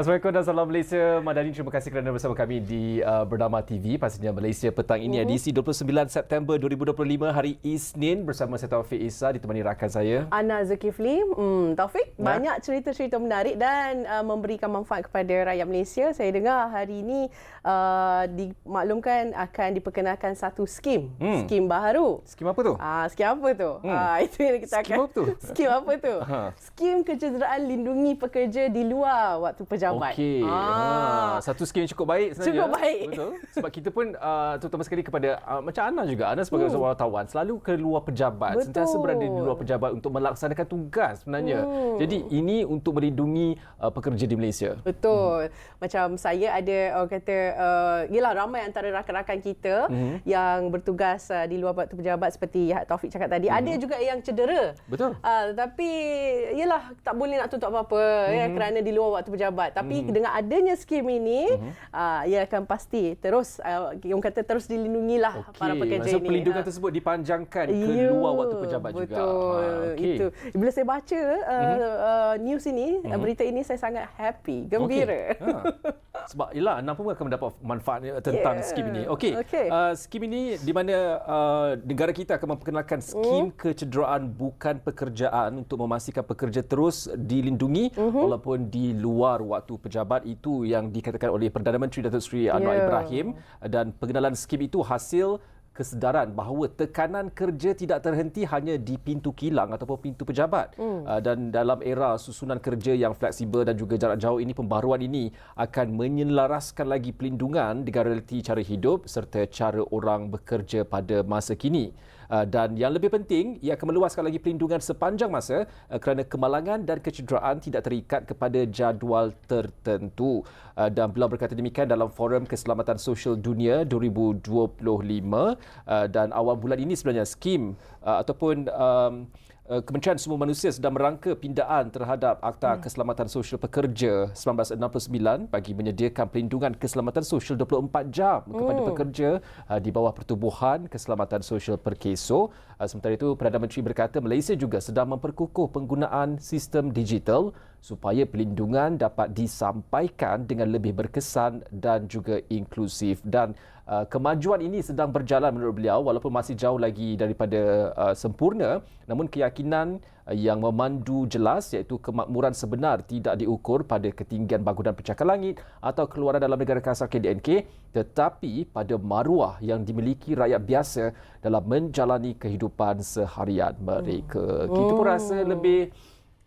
Assalamualaikum dan salam Malaysia. Madani terima kasih kerana bersama kami di uh, Bernama TV pastinya Malaysia petang ini uh-huh. edisi 29 September 2025 hari Isnin bersama saya Taufik Isa ditemani rakan saya Ana Zulkifli. Hmm, Taufik ya. banyak cerita-cerita menarik dan uh, memberikan manfaat kepada rakyat Malaysia. Saya dengar hari ini uh, dimaklumkan akan diperkenalkan satu skim, hmm. skim baru. Skim apa tu? Ah, uh, skim apa tu? Hmm. Uh, itu yang kita akan. Skim apa tu? Skim apa tu? skim kecederaan lindungi pekerja di luar waktu pejabat. Okey. Ah. Ha, satu skim cukup baik sebenarnya. Cukup baik. Betul. Sebab kita pun uh, terutama sekali kepada uh, macam Ana juga. Ana sebagai hmm. seorang wartawan selalu ke luar pejabat. Betul. Sentiasa berada di luar pejabat untuk melaksanakan tugas sebenarnya. Hmm. Jadi ini untuk melindungi uh, pekerja di Malaysia. Betul. Hmm. Macam saya ada orang kata uh, yalah ramai antara rakan-rakan kita hmm. yang bertugas uh, di luar pejabat seperti Taufik cakap tadi. Hmm. Ada juga yang cedera. Betul. Uh, tapi yalah tak boleh nak tutup apa-apa ya, hmm. ya kerana di luar waktu pejabat. Tapi hmm dengan adanya skim ini uh-huh. uh, ia akan pasti terus uh, orang kata terus dilindungilah okay. para pekerja Maksud ini. perlindungan uh. tersebut dipanjangkan ke luar waktu pejabat betul. juga. Betul. Ha, okay. Itu. Bila saya baca uh, uh-huh. uh, news ini, uh-huh. berita ini saya sangat happy, gembira. Okay. Ha. Sebab ialah Anda pun akan mendapat manfaat tentang yeah. skim ini. Okey. Okay. Uh, skim ini di mana uh, negara kita akan memperkenalkan skim uh. kecederaan bukan pekerjaan untuk memastikan pekerja terus dilindungi uh-huh. walaupun di luar waktu pejabat itu yang dikatakan oleh Perdana Menteri Datuk Seri Anwar yeah. Ibrahim dan pengenalan skim itu hasil kesedaran bahawa tekanan kerja tidak terhenti hanya di pintu kilang ataupun pintu pejabat mm. dan dalam era susunan kerja yang fleksibel dan juga jarak jauh ini pembaruan ini akan menyelaraskan lagi pelindungan dengan realiti cara hidup serta cara orang bekerja pada masa kini dan yang lebih penting ia akan meluaskan lagi pelindungan sepanjang masa uh, kerana kemalangan dan kecederaan tidak terikat kepada jadual tertentu. Dan beliau berkata demikian dalam Forum Keselamatan Sosial Dunia 2025 Uh, dan awal bulan ini sebenarnya skim uh, ataupun um, uh, Kementerian Semua Manusia sedang merangka pindaan terhadap Akta hmm. Keselamatan Sosial Pekerja 1969 bagi menyediakan pelindungan keselamatan sosial 24 jam hmm. kepada pekerja di bawah Pertubuhan Keselamatan Sosial Perkeso. Sementara itu Perdana Menteri berkata Malaysia juga sedang memperkukuh penggunaan sistem digital supaya pelindungan dapat disampaikan dengan lebih berkesan dan juga inklusif dan Uh, kemajuan ini sedang berjalan menurut beliau walaupun masih jauh lagi daripada uh, sempurna namun keyakinan uh, yang memandu jelas iaitu kemakmuran sebenar tidak diukur pada ketinggian bangunan pencakar langit atau keluaran dalam negara kasar KDNK tetapi pada maruah yang dimiliki rakyat biasa dalam menjalani kehidupan seharian mereka. Kita pun rasa lebih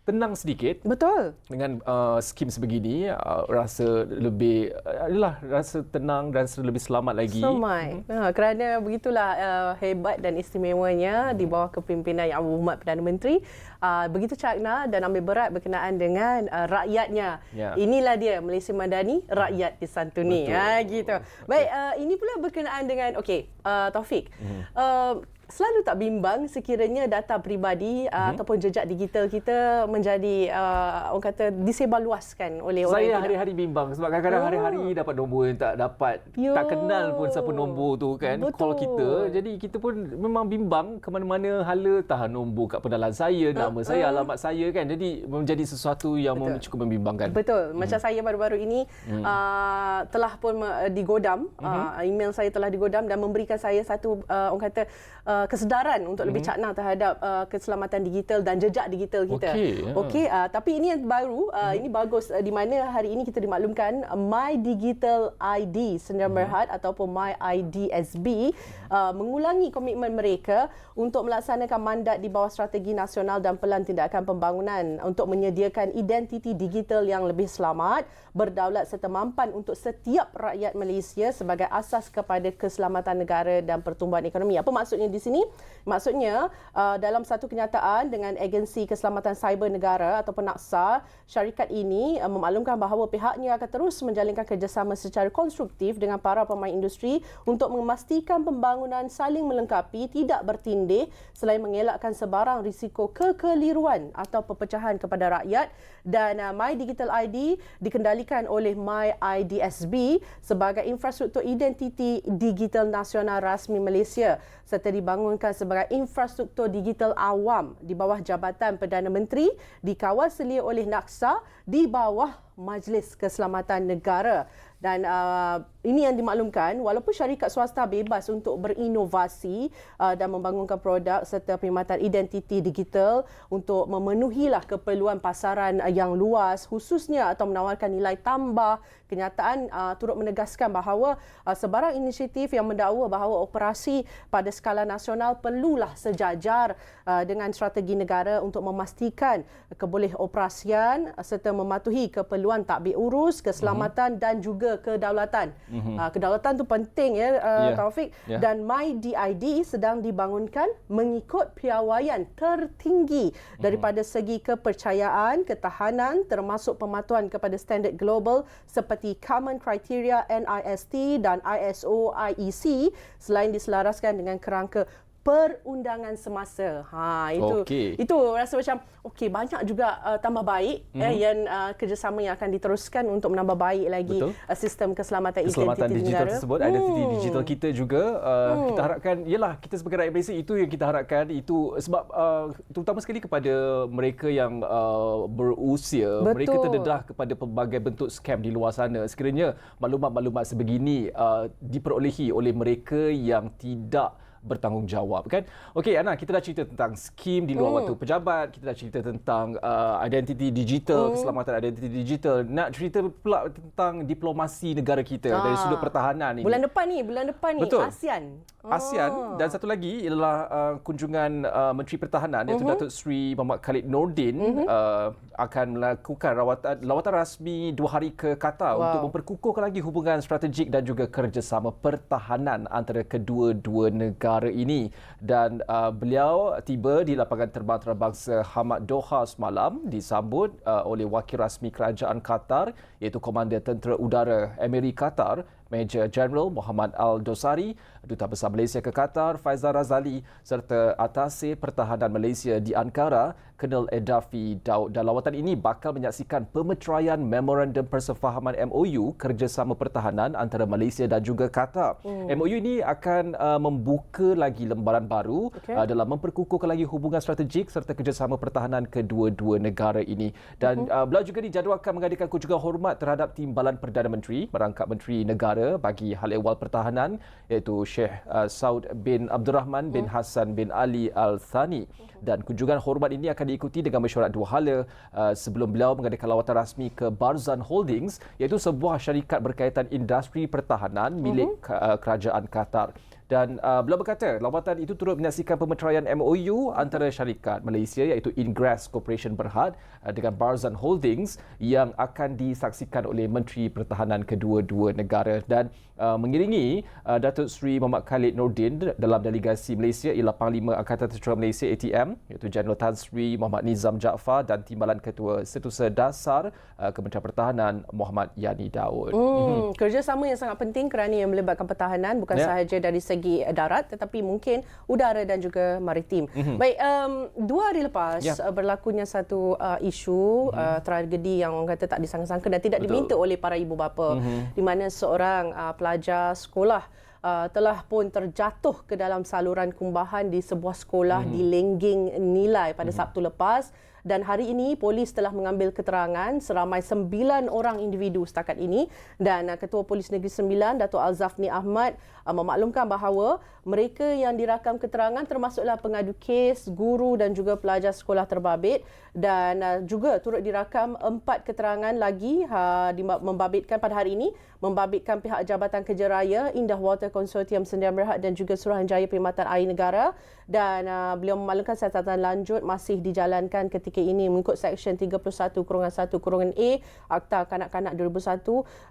tenang sedikit. Betul. Dengan uh, skim sebegini uh, rasa lebih uh, adalah rasa tenang dan rasa lebih selamat lagi. Selamat. Hmm. Ha, kerana begitulah uh, hebat dan istimewanya hmm. di bawah kepimpinan Yang Amat Perdana Menteri uh, begitu cakna dan ambil berat berkenaan dengan uh, rakyatnya. Ya. Inilah dia Malaysia Madani rakyat disantuni. Betul. Ha gitu. Baik uh, ini pula berkenaan dengan okey uh, Taufik. Hmm. Uh, selalu tak bimbang sekiranya data peribadi mm-hmm. uh, ataupun jejak digital kita menjadi uh, orang kata disebarluaskan oleh Saya orang Saya hari-hari bimbang sebab kadang-kadang oh. hari-hari dapat nombor yang tak dapat Yo. tak kenal pun siapa nombor tu kan Betul. call kita jadi kita pun memang bimbang ke mana-mana hala tahan nombor kat pendalan saya uh, nama uh. saya alamat saya kan jadi menjadi sesuatu yang Betul. cukup membimbangkan Betul mm. macam saya baru-baru ini mm. uh, telah pun digodam mm-hmm. uh, email saya telah digodam dan memberikan saya satu uh, orang kata uh, uh, kesedaran untuk lebih mhm. cakna terhadap uh, keselamatan digital dan jejak digital kita. Okey. Yeah. Okey, uh, tapi ini yang baru, uh, mm-hmm. ini bagus uh, di mana hari ini kita dimaklumkan uh, My Digital ID Sdn mm-hmm. Berhad ataupun My IDSB uh, mengulangi komitmen mereka untuk melaksanakan mandat di bawah strategi nasional dan pelan tindakan pembangunan untuk menyediakan identiti digital yang lebih selamat, berdaulat serta mampan untuk setiap rakyat Malaysia sebagai asas kepada keselamatan negara dan pertumbuhan ekonomi. Apa maksudnya di sini? Maksudnya uh, dalam satu kenyataan dengan Agensi Keselamatan Cyber Negara ataupun NAKSA, syarikat ini uh, memaklumkan bahawa pihaknya akan terus menjalinkan kerjasama secara konstruktif dengan para pemain industri untuk memastikan pembangunan saling melengkapi, tidak pendek selain mengelakkan sebarang risiko kekeliruan atau perpecahan kepada rakyat dan uh, My Digital ID dikendalikan oleh My IDSB sebagai infrastruktur identiti digital nasional rasmi Malaysia serta dibangunkan sebagai infrastruktur digital awam di bawah Jabatan Perdana Menteri dikawal selia oleh NAKSA di bawah Majlis Keselamatan Negara. Dan uh, ini yang dimaklumkan walaupun syarikat swasta bebas untuk berinovasi uh, dan membangunkan produk serta perkhidmatan identiti digital untuk memenuhilah keperluan pasaran uh, yang luas khususnya atau menawarkan nilai tambah kenyataan uh, turut menegaskan bahawa uh, sebarang inisiatif yang mendakwa bahawa operasi pada skala nasional perlulah sejajar uh, dengan strategi negara untuk memastikan keboleh operasian uh, serta mematuhi keperluan takbir urus keselamatan uh-huh. dan juga kedaulatan. Mm-hmm. Uh, kedaulatan tu penting ya uh, yeah. Taufik yeah. dan MyDID sedang dibangunkan mengikut piawaian tertinggi mm-hmm. daripada segi kepercayaan, ketahanan termasuk pematuhan kepada standard global seperti Common Criteria NIST dan ISO IEC selain diselaraskan dengan kerangka perundangan semasa. Ha itu okay. itu rasa macam okey banyak juga uh, tambah baik mm-hmm. eh, yang uh, kerjasama yang akan diteruskan untuk menambah baik lagi uh, sistem keselamatan, keselamatan identiti digital negara. tersebut, hmm. identiti digital kita juga uh, hmm. kita harapkan yalah kita sebagai rakyat Malaysia itu yang kita harapkan itu sebab uh, terutama sekali kepada mereka yang uh, berusia Betul. mereka terdedah kepada pelbagai bentuk scam di luar sana sekiranya maklumat-maklumat sebegini uh, diperolehi oleh mereka yang tidak bertanggungjawab kan. Okey Ana, kita dah cerita tentang skim di luar hmm. waktu pejabat, kita dah cerita tentang uh, identiti digital, hmm. keselamatan identiti digital. Nak cerita pula tentang diplomasi negara kita ha. dari sudut pertahanan ini. Bulan depan ni, bulan depan ni Betul. ASEAN. ASEAN oh. dan satu lagi ialah uh, kunjungan uh, Menteri Pertahanan iaitu uh-huh. Datuk Seri Muhammad Khalid Nordin uh-huh. uh, akan melakukan rawatan lawatan rasmi dua hari ke Qatar wow. untuk memperkukuhkan lagi hubungan strategik dan juga kerjasama pertahanan antara kedua-dua negara negara ini. Dan uh, beliau tiba di lapangan terbang terbangsa Hamad Doha semalam disambut uh, oleh wakil rasmi kerajaan Qatar iaitu Komander Tentera Udara Amerika Qatar Major General Muhammad Al-Dosari, Duta Besar Malaysia ke Qatar Faizal Razali serta Atase Pertahanan Malaysia di Ankara Colonel Edafi Daud. Dan lawatan ini bakal menyaksikan pemeteraian Memorandum Persefahaman MOU kerjasama pertahanan antara Malaysia dan juga Qatar. Hmm. MOU ini akan uh, membuka lagi lembaran baru okay. uh, dalam memperkukuhkan lagi hubungan strategik serta kerjasama pertahanan kedua-dua negara ini. Dan uh-huh. uh, beliau juga dijadualkan mengadakan kunjungan hormat terhadap Timbalan Perdana Menteri merangkap Menteri Negara bagi hal ehwal pertahanan iaitu Sheikh uh, Saud bin Abdul Rahman bin uh-huh. Hassan bin Ali Al-Thani. Dan kunjungan hormat ini akan diikuti dengan mesyuarat dua hala uh, sebelum beliau mengadakan lawatan rasmi ke Barzan Holdings iaitu sebuah syarikat berkaitan industri pertahanan milik uh-huh. kerajaan Qatar dan uh, beliau berkata lawatan itu turut menyaksikan pemeteraian MOU antara syarikat Malaysia iaitu Ingress Corporation Berhad uh, dengan Barzan Holdings yang akan disaksikan oleh Menteri Pertahanan kedua-dua negara dan uh, mengiringi uh, Datuk Seri Muhammad Khalid Nordin dalam delegasi Malaysia ialah Panglima Angkatan Tentera Malaysia ATM iaitu General Tan Sri Muhammad Nizam Jaafar dan Timbalan Ketua Setusa Dasar uh, Kementerian Pertahanan Muhammad Yani Daud. Hmm, hmm. kerjasama yang sangat penting kerana yang melibatkan pertahanan bukan ya. sahaja dari segi darat tetapi mungkin udara dan juga maritim. Mm-hmm. Baik, um, dua hari lepas yeah. uh, berlakunya satu uh, isu mm-hmm. uh, tragedi yang orang kata tak disangka-sangka dan tidak Betul. diminta oleh para ibu bapa mm-hmm. di mana seorang uh, pelajar sekolah uh, telah pun terjatuh ke dalam saluran kumbahan di sebuah sekolah mm-hmm. di Lengging Nilai pada mm-hmm. Sabtu lepas dan hari ini polis telah mengambil keterangan seramai sembilan orang individu setakat ini dan uh, Ketua Polis Negeri Sembilan Datuk Alzafni Ahmad uh, memaklumkan bahawa mereka yang dirakam keterangan termasuklah pengadu kes, guru dan juga pelajar sekolah terbabit. Dan uh, juga turut dirakam empat keterangan lagi uh, membabitkan pada hari ini. Membabitkan pihak Jabatan Kerja Raya, Indah Water Consortium Sdn Berhad dan juga Suruhanjaya Perkhidmatan Air Negara. Dan uh, beliau memaklumkan siasatan lanjut masih dijalankan ketika ini mengikut Seksyen 31 kurungan 1 kurungan A Akta Kanak-Kanak 2001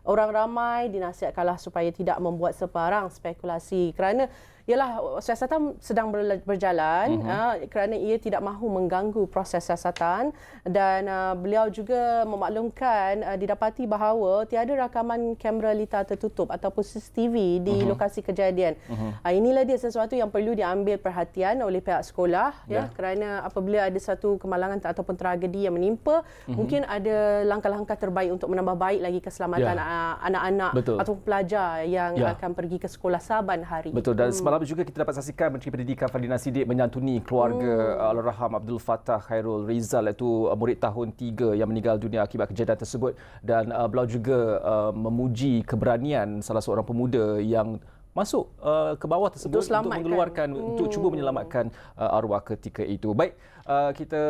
orang ramai dinasihatkanlah supaya tidak membuat sebarang spekulasi kerana ialah siasatan sedang berjalan mm-hmm. uh, kerana ia tidak mahu mengganggu proses siasatan dan uh, beliau juga memaklumkan uh, didapati bahawa tiada rakaman kamera lita tertutup ataupun CCTV di mm-hmm. lokasi kejadian. Mm-hmm. Uh, inilah dia sesuatu yang perlu diambil perhatian oleh pihak sekolah yeah. ya kerana apabila ada satu kemalangan ataupun tragedi yang menimpa mm-hmm. mungkin ada langkah-langkah terbaik untuk menambah baik lagi keselamatan yeah. anak-anak Betul. atau pelajar yang yeah. akan pergi ke sekolah saban hari. Betul dan hmm semalam juga kita dapat saksikan Menteri Pendidikan Fadlina Sidik menyantuni keluarga hmm. Al-Raham Abdul Fattah Khairul Rizal iaitu uh, murid tahun 3 yang meninggal dunia akibat kejadian tersebut dan uh, beliau juga uh, memuji keberanian salah seorang pemuda yang masuk uh, ke bawah tersebut untuk, untuk mengeluarkan hmm. untuk cuba menyelamatkan uh, arwah ketika itu. Baik, uh, kita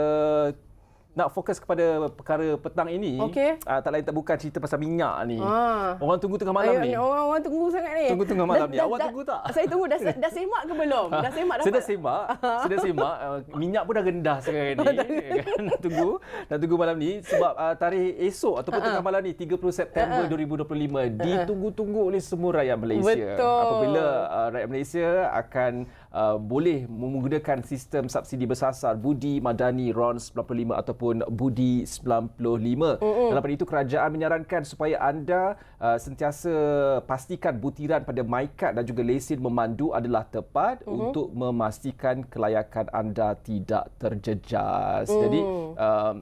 nak fokus kepada perkara petang ini. Okay. Uh, ah, tak lain tak bukan cerita pasal minyak ni. Ha. Orang tunggu tengah malam Ayuh, ni. Orang, orang tunggu sangat ni. Tunggu tengah malam dah, ni. Awak dah, tunggu tak? Saya tunggu. Dah, dah semak ke belum? Dah semak dapat? Saya dah semak. saya dah semak. Uh, minyak pun dah rendah sekarang ni. nak tunggu. Nak tunggu malam ni. Sebab uh, tarikh esok ataupun uh-huh. tengah malam ni 30 September uh-huh. 2025. Ditunggu-tunggu oleh semua rakyat Malaysia. Betul. Apabila uh, rakyat Malaysia akan uh, boleh menggunakan sistem subsidi bersasar Budi Madani RON 95 ataupun Budi 95. Mm-hmm. Dalam pada itu kerajaan menyarankan supaya anda uh, sentiasa pastikan butiran pada MyCard dan juga lesen memandu adalah tepat mm-hmm. untuk memastikan kelayakan anda tidak terjejas. Mm. Jadi uh,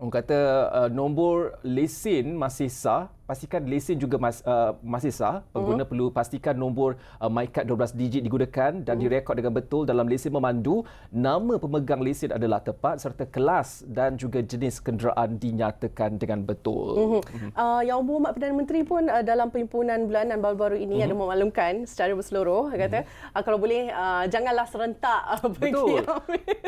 orang kata uh, nombor lesen masih sah pastikan lesen juga mas, uh, masih sah. Pengguna uh-huh. perlu pastikan nombor uh, MyCard 12 digit digunakan dan uh-huh. direkod dengan betul dalam lesen memandu. Nama pemegang lesen adalah tepat serta kelas dan juga jenis kenderaan dinyatakan dengan betul. Uh-huh. Uh, Yang Berhormat Perdana Menteri pun uh, dalam perhimpunan bulanan baru-baru ini uh-huh. ada memaklumkan secara berseluruh kata uh-huh. uh, kalau boleh uh, janganlah serentak uh, Betul.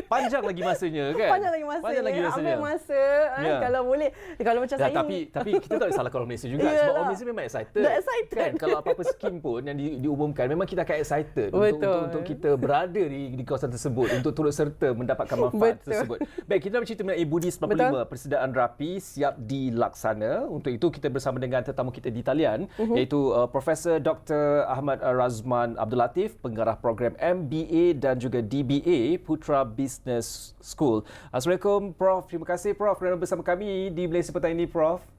Panjang lagi masanya kan? Panjang lagi masanya. Panjang lagi masanya. Ambil masa uh, yeah. kalau boleh. Kalau macam ya, saya tapi tapi kita tak boleh salahkan orang Malaysia juga Yalah. sebab orang Malaysia memang excited. Dah excited. Kan kalau apa-apa skim pun yang di, diumumkan memang kita akan excited untuk, untuk untuk kita berada di di kawasan tersebut untuk turut serta mendapatkan manfaat Betul. tersebut. Baik, kita bercerita mengenai Budi 95 Betul. persediaan rapi siap dilaksana. Untuk itu kita bersama dengan tetamu kita di talian uh-huh. iaitu uh, Profesor Dr. Ahmad Razman Abdul Latif, pengarah program MBA dan juga DBA Putra Business School. Assalamualaikum Prof. Terima kasih Prof kerana bersama kami di Malaysia Petang ini Prof.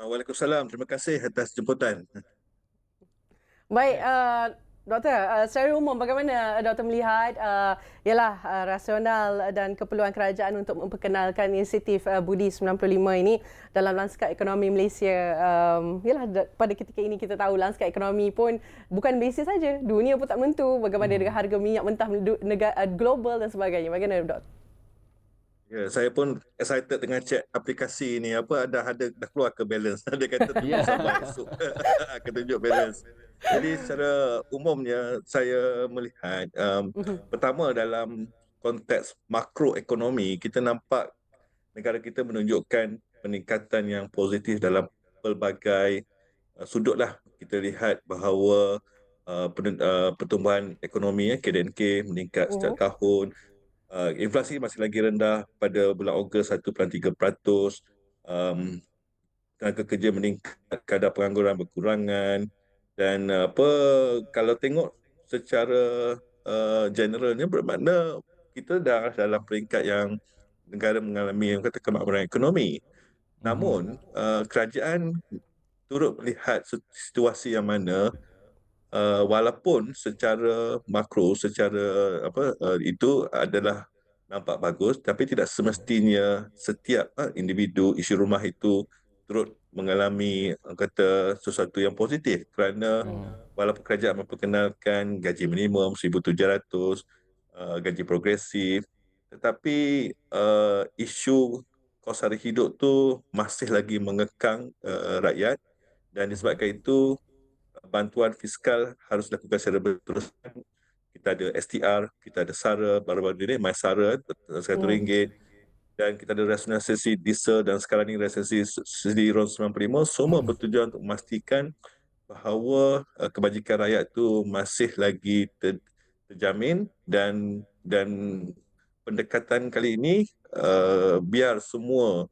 Ah, Waalaikumsalam. Terima kasih atas jemputan. Baik, uh, Doktor, uh, secara umum bagaimana doktor melihat uh, ialah uh, rasional dan keperluan kerajaan untuk memperkenalkan inisiatif uh, Budi 95 ini dalam lanskap ekonomi Malaysia. Um, ialah pada ketika ini kita tahu lanskap ekonomi pun bukan Malaysia saja, dunia pun tak menentu bagaimana hmm. dengan harga minyak mentah negara global dan sebagainya. Bagaimana doktor? Ya, saya pun excited dengan cek aplikasi ni apa dah ada dah keluar ke balance. Dia kata tunggu yeah. sampai esok akan tunjuk balance. Jadi secara umumnya saya melihat um, mhm. pertama dalam konteks makroekonomi kita nampak negara kita menunjukkan peningkatan yang positif dalam pelbagai uh, sudutlah. Kita lihat bahawa uh, uh, pertumbuhan ekonomi ya KDNK meningkat setiap uh-huh. tahun uh, inflasi masih lagi rendah pada bulan Ogos 1.3%. Um, tenaga kerja meningkat, kadar pengangguran berkurangan dan uh, apa kalau tengok secara uh, generalnya bermakna kita dah dalam peringkat yang negara mengalami yang kata kemakmuran ekonomi. Namun uh, kerajaan turut melihat situasi yang mana uh, walaupun secara makro secara apa uh, itu adalah nampak bagus tapi tidak semestinya setiap uh, individu isi rumah itu turut mengalami kata sesuatu yang positif kerana hmm. walaupun kerajaan memperkenalkan gaji minimum 1700 uh, gaji progresif tetapi uh, isu kos hari hidup tu masih lagi mengekang uh, rakyat dan disebabkan itu bantuan fiskal harus dilakukan secara berterusan. Kita ada STR, kita ada SARA, baru-baru ini My SARA RM1 hmm. dan kita ada rasionalisasi diesel dan sekarang ini rasionalisasi subsidi RON 95 semua hmm. bertujuan untuk memastikan bahawa uh, kebajikan rakyat itu masih lagi ter, terjamin dan dan pendekatan kali ini uh, biar semua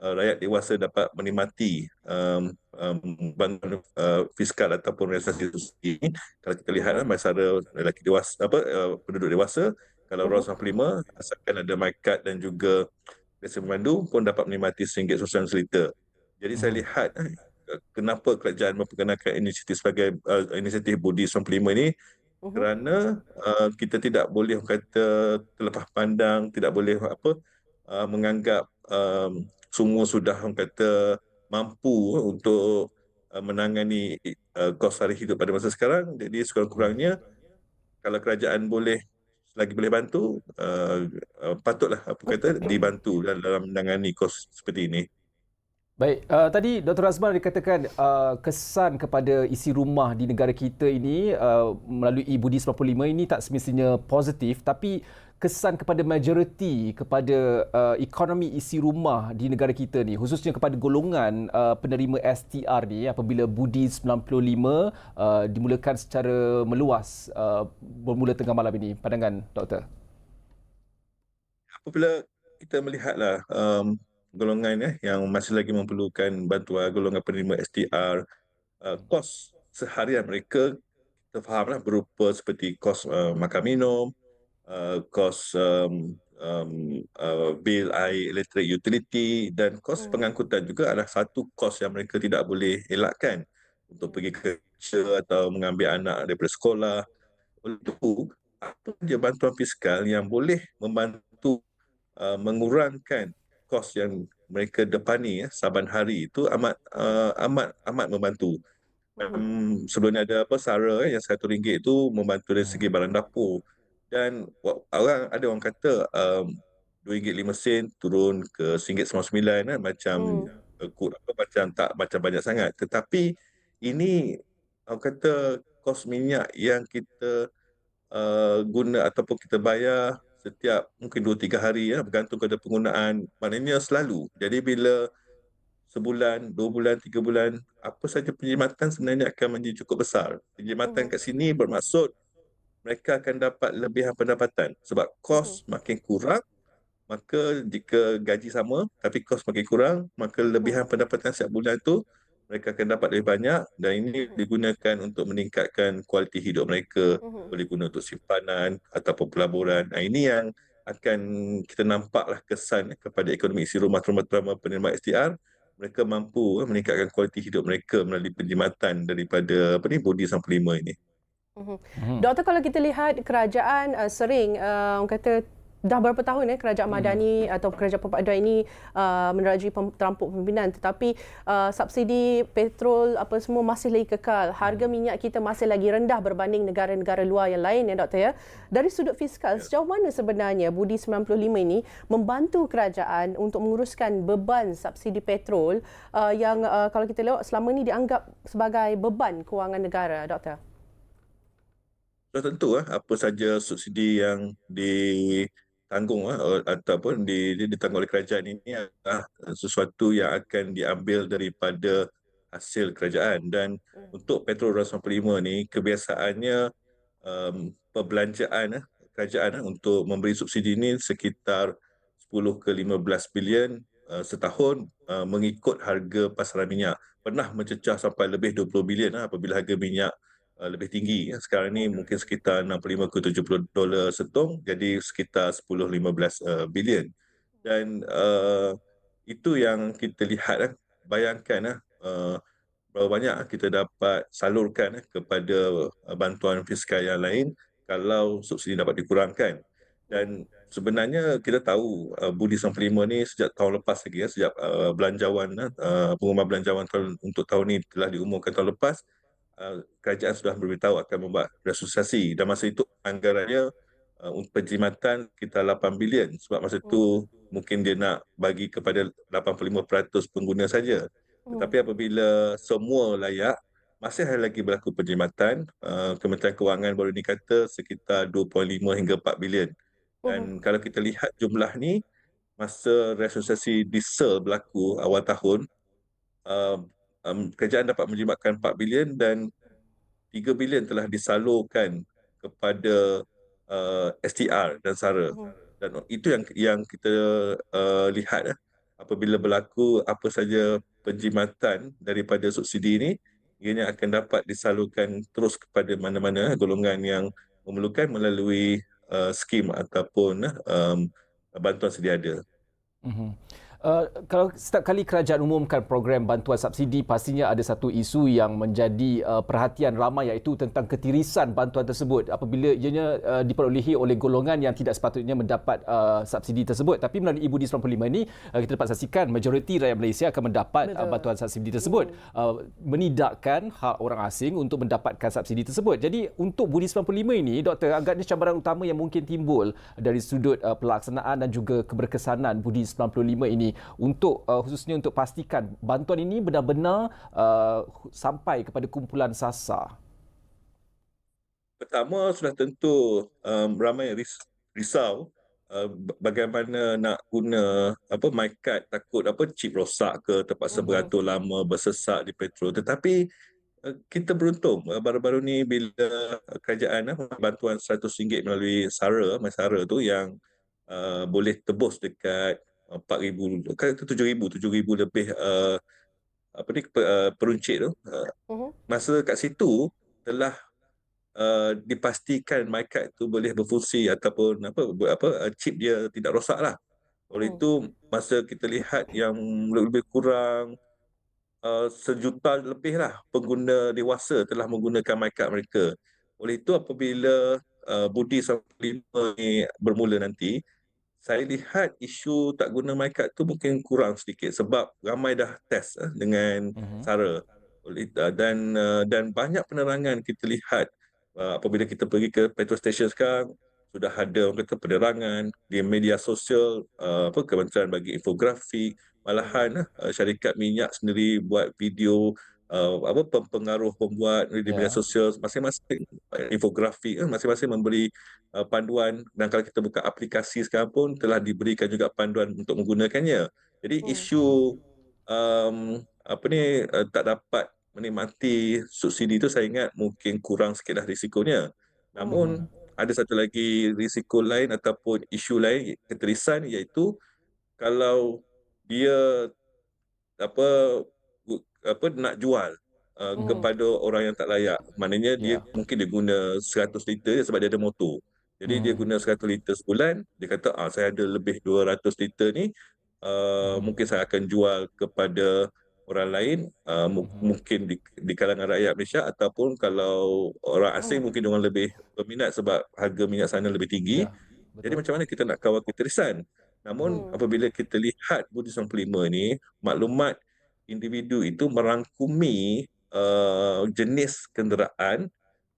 uh, rakyat dewasa dapat menikmati um, um, bantuan uh, fiskal ataupun realisasi subsidi kalau kita lihat uh, masyarakat lelaki dewasa apa uh, penduduk dewasa kalau ROS 95 asalkan ada MyCard dan juga Desa Pemandu pun dapat menikmati RM1.99 liter. Jadi saya hmm. lihat uh, kenapa kerajaan memperkenalkan inisiatif sebagai uh, inisiatif Budi 95 ini uh-huh. kerana uh, kita tidak boleh kata terlepas pandang, tidak boleh apa uh, menganggap um, semua sudah orang kata mampu untuk uh, menangani uh, kos hari hidup pada masa sekarang. Jadi sekurang-kurangnya kalau kerajaan boleh selagi boleh bantu uh, uh, patutlah apa kata dibantu dalam menangani kos seperti ini. Baik, uh, tadi Dr. Azman dikatakan uh, kesan kepada isi rumah di negara kita ini uh, melalui Budi 95 ini tak semestinya positif tapi kesan kepada majoriti kepada uh, ekonomi isi rumah di negara kita ni khususnya kepada golongan uh, penerima STR ni apabila Budi 95 uh, dimulakan secara meluas uh, bermula tengah malam ini. Pandangan doktor? Apabila kita melihatlah um, golongan ya yang masih lagi memerlukan bantuan golongan penerima STR uh, kos seharian mereka kita fahamlah berupa seperti kos uh, makan minum uh, kos um, um, uh, bil air elektrik utility dan kos hmm. pengangkutan juga adalah satu kos yang mereka tidak boleh elakkan untuk pergi kerja atau mengambil anak daripada sekolah untuk apa saja bantuan fiskal yang boleh membantu uh, mengurangkan kos yang mereka depani ya saban hari itu amat uh, amat amat membantu. Um, sebelum ada apa Sara eh, yang satu ringgit itu membantu dari segi barang dapur dan orang ada orang kata um, ringgit lima sen turun ke ringgit RM99 eh, macam hmm. uh, apa macam tak macam banyak sangat tetapi ini orang kata kos minyak yang kita uh, guna ataupun kita bayar setiap mungkin 2-3 hari ya bergantung kepada penggunaan maknanya selalu jadi bila sebulan, dua bulan, tiga bulan apa saja penjimatan sebenarnya akan menjadi cukup besar penjimatan hmm. kat sini bermaksud mereka akan dapat lebihan pendapatan sebab kos hmm. makin kurang maka jika gaji sama tapi kos makin kurang maka lebihan hmm. pendapatan setiap bulan tu mereka akan dapat lebih banyak dan ini hmm. digunakan untuk meningkatkan kualiti hidup mereka uh-huh. boleh guna untuk simpanan ataupun pelaburan nah, ini yang akan kita nampaklah kesan kepada ekonomi isi rumah terutama penerima STR mereka mampu eh, meningkatkan kualiti hidup mereka melalui penjimatan daripada apa ni bodi 95 ini. Uh-huh. Doktor kalau kita lihat kerajaan uh, sering uh, orang kata dah berapa tahun ya kerajaan hmm. Madani atau kerajaan Perpaduan ini uh, menerajui terampuk pimpinan tetapi uh, subsidi petrol apa semua masih lagi kekal harga hmm. minyak kita masih lagi rendah berbanding negara-negara luar yang lain ya doktor ya dari sudut fiskal ya. sejauh mana sebenarnya Budi 95 ini membantu kerajaan untuk menguruskan beban subsidi petrol uh, yang uh, kalau kita lihat selama ini dianggap sebagai beban kewangan negara doktor sudah tentu eh, apa saja subsidi yang di tanggung uh, ataupun di, di, ditanggung oleh kerajaan ini adalah sesuatu yang akan diambil daripada hasil kerajaan. Dan hmm. untuk petrol 295 ni kebiasaannya um, perbelanjaan uh, kerajaan uh, untuk memberi subsidi ini sekitar 10 ke 15 bilion uh, setahun uh, mengikut harga pasaran minyak. Pernah mencecah sampai lebih 20 bilion uh, apabila harga minyak Uh, lebih tinggi. Sekarang ni mungkin sekitar 65 ke 70 dolar setong, jadi sekitar 10-15 uh, bilion. Dan uh, itu yang kita lihat, uh, bayangkan uh, berapa banyak kita dapat salurkan kepada bantuan fiskal yang lain kalau subsidi dapat dikurangkan. Dan sebenarnya kita tahu uh, Budi 95 ni sejak tahun lepas lagi, ya, sejak uh, belanjawan, uh, pengumuman belanjawan tahun, untuk tahun ini telah diumumkan tahun lepas, Uh, kerajaan sudah beritahu akan membuat resusitasi dan masa itu anggarannya uh, untuk penjimatan kita 8 bilion sebab masa itu hmm. mungkin dia nak bagi kepada 85% pengguna saja. Hmm. Tetapi apabila semua layak masih ada lagi berlaku penjimatan uh, Kementerian Kewangan baru ini kata sekitar 2.5 hingga 4 bilion. Dan hmm. kalau kita lihat jumlah ni masa resusitasi diesel berlaku awal tahun uh, um, kerajaan dapat menjimatkan 4 bilion dan 3 bilion telah disalurkan kepada uh, STR dan SARA. Hmm. Dan itu yang yang kita uh, lihat uh, apabila berlaku apa saja penjimatan daripada subsidi ini ianya akan dapat disalurkan terus kepada mana-mana golongan yang memerlukan melalui uh, skim ataupun um, bantuan sedia ada. Mm-hmm. Uh, kalau setiap kali kerajaan umumkan program bantuan subsidi pastinya ada satu isu yang menjadi uh, perhatian ramai iaitu tentang ketirisan bantuan tersebut. Apabila ianya uh, diperolehi oleh golongan yang tidak sepatutnya mendapat uh, subsidi tersebut. Tapi melalui Ibu di 95 ini uh, kita dapat saksikan majoriti rakyat Malaysia akan mendapat uh, bantuan subsidi tersebut. Hmm. uh, menidakkan hak orang asing untuk mendapatkan subsidi tersebut. Jadi untuk Budi 95 ini doktor agaknya cabaran utama yang mungkin timbul dari sudut uh, pelaksanaan dan juga keberkesanan Budi 95 ini untuk uh, khususnya untuk pastikan bantuan ini benar-benar uh, sampai kepada kumpulan sasa? Pertama sudah tentu um, ramai ris- risau uh, bagaimana nak guna apa my card takut apa chip rosak ke terpaksa uh-huh. beratur lama bersesak di petrol tetapi uh, kita beruntung uh, baru-baru ni bila kerajaan uh, bantuan RM100 melalui SARA, MySARA tu yang uh, boleh tebus dekat 4000 kan itu 7000 7000 lebih uh, apa ni uh, peruncit tu. Uh, uh-huh. masa kat situ telah uh, dipastikan my card tu boleh berfungsi ataupun apa apa uh, chip dia tidak rosak lah. Oleh uh itu masa kita lihat yang lebih kurang uh, sejuta lebih lah pengguna dewasa telah menggunakan my card mereka. Oleh itu apabila uh, Budi 5 ni bermula nanti saya lihat isu tak guna my card tu mungkin kurang sedikit sebab ramai dah test eh, dengan uh-huh. SARA dan uh, dan banyak penerangan kita lihat uh, apabila kita pergi ke petrol station sekarang sudah ada orang kata penerangan di media sosial uh, apa kementerian bagi infografi malahan uh, syarikat minyak sendiri buat video uh, apa pengaruh pembuat di yeah. media sosial masing-masing infografi uh, masing-masing memberi uh, panduan dan kalau kita buka aplikasi sekarang pun telah diberikan juga panduan untuk menggunakannya. Jadi hmm. isu um, apa ni uh, tak dapat menikmati subsidi itu saya ingat mungkin kurang sikitlah risikonya. Namun hmm. ada satu lagi risiko lain ataupun isu lain keterisan iaitu kalau dia apa apa nak jual uh, hmm. kepada orang yang tak layak. Maknanya dia yeah. mungkin dia guna 100 liter sebab dia ada motor. Jadi hmm. dia guna 100 liter sebulan, dia kata ah saya ada lebih 200 liter ni uh, hmm. mungkin saya akan jual kepada orang lain uh, hmm. mungkin di, di kalangan rakyat Malaysia ataupun kalau orang asing hmm. mungkin dengan lebih berminat sebab harga minyak sana lebih tinggi. Ya, Jadi macam mana kita nak kawal keterisan? Namun hmm. apabila kita lihat Budi 95 ni maklumat individu itu merangkumi uh, jenis kenderaan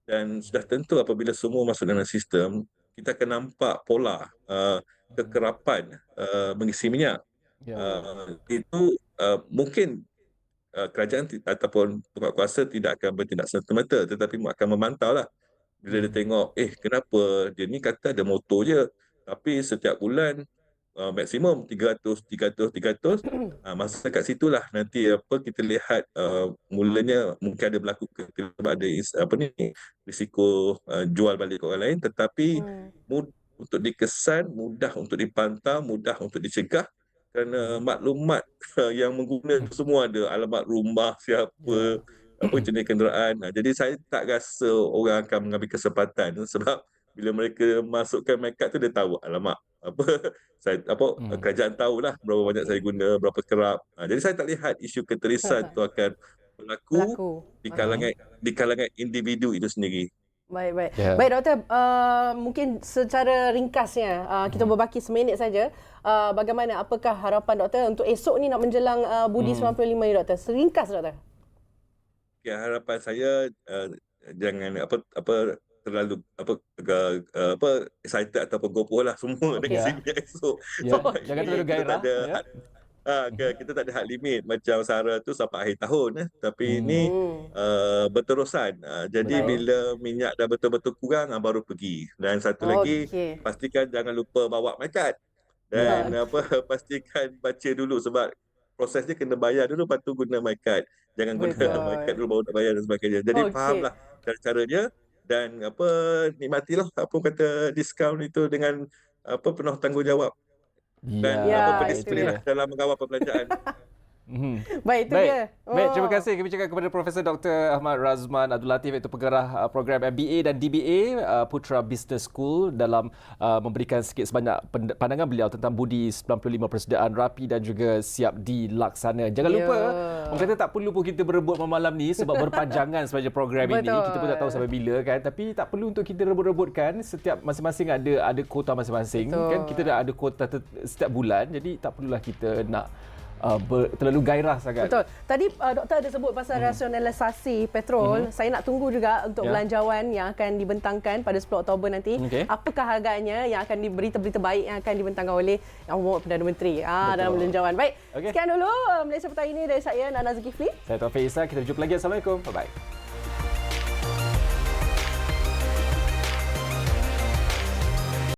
dan sudah tentu apabila semua masuk dalam sistem kita akan nampak pola uh, kekerapan uh, mengisi minyak ya. uh, itu uh, mungkin uh, kerajaan ataupun pokok kuasa tidak akan bertindak serta-merta tetapi akan memantau lah bila dia hmm. tengok eh kenapa dia ni kata ada motor je tapi setiap bulan uh, maksimum 300 300 300 uh, masa kat situlah nanti apa kita lihat uh, mulanya mungkin ada berlaku sebab ada apa ni risiko uh, jual balik ke orang lain. Tetapi hmm. mud- untuk dikesan mudah untuk dipantau mudah untuk dicegah kerana maklumat uh, yang mengguna itu semua ada. Alamat rumah siapa ya. apa jenis kenderaan. Uh, jadi saya tak rasa orang akan mengambil kesempatan sebab bila mereka masukkan makeup tu dia tahu alamak apa saya apa hmm. kerajaan tahulah berapa banyak saya guna berapa kerap ha, jadi saya tak lihat isu keterisan tu akan berlaku, berlaku. di kalangan di kalangan individu itu sendiri baik baik yeah. baik doktor uh, mungkin secara ringkasnya uh, kita hmm. berbaki seminit saja uh, bagaimana apakah harapan doktor untuk esok ni nak menjelang uh, Budi hmm. 95 ni doktor seringkas doktor ya harapan saya uh, jangan apa apa terlalu apa uh, apa excited ataupun gopoh lah semua okay, dengan ya. esok. Ya, so, jangan terlalu gairah. Ada, ya. Ha, kita tak ada had limit macam Sarah tu sampai akhir tahun eh. tapi hmm. ini uh, berterusan uh, jadi Betul. bila minyak dah betul-betul kurang uh, baru pergi dan satu oh, lagi okay. pastikan jangan lupa bawa makat dan yeah. apa pastikan baca dulu sebab prosesnya kena bayar dulu lepas tu guna makat jangan guna makat dulu baru nak bayar dan sebagainya jadi okay. fahamlah cara-caranya dan apa nikmatilah apa kata diskaun itu dengan apa penuh tanggungjawab dan ya, apa pendisiplinan dalam mengawal perbelanjaan. Mm-hmm. Baik, itu Baik. dia. Oh. Baik, terima kasih kami cakap kepada Profesor Dr. Ahmad Razman Abdul Latif iaitu pengarah uh, program MBA dan DBA uh, Putra Business School dalam uh, memberikan sikit sebanyak pandangan beliau tentang budi 95 persediaan rapi dan juga siap dilaksana. Jangan yeah. lupa, orang kata tak perlu pun kita berebut malam ni sebab berpanjangan sebagai program ini. Kita pun tak tahu sampai bila kan. Tapi tak perlu untuk kita rebut-rebutkan. Setiap masing-masing ada ada kuota masing-masing. Kan kita dah ada kuota setiap bulan. Jadi tak perlulah kita nak uh, ber, terlalu gairah sangat. Betul. Tadi uh, doktor ada sebut pasal hmm. rasionalisasi petrol. Hmm. Saya nak tunggu juga untuk yeah. belanjawan yang akan dibentangkan pada 10 Oktober nanti. Okay. Apakah harganya yang akan diberi berita baik yang akan dibentangkan oleh Yang Umum Perdana Menteri ah, dalam belanjawan. Baik. Okay. Sekian dulu uh, Malaysia Petang ini dari saya Nana Zulkifli. Saya Taufik Isa. Kita jumpa lagi. Assalamualaikum. Bye-bye.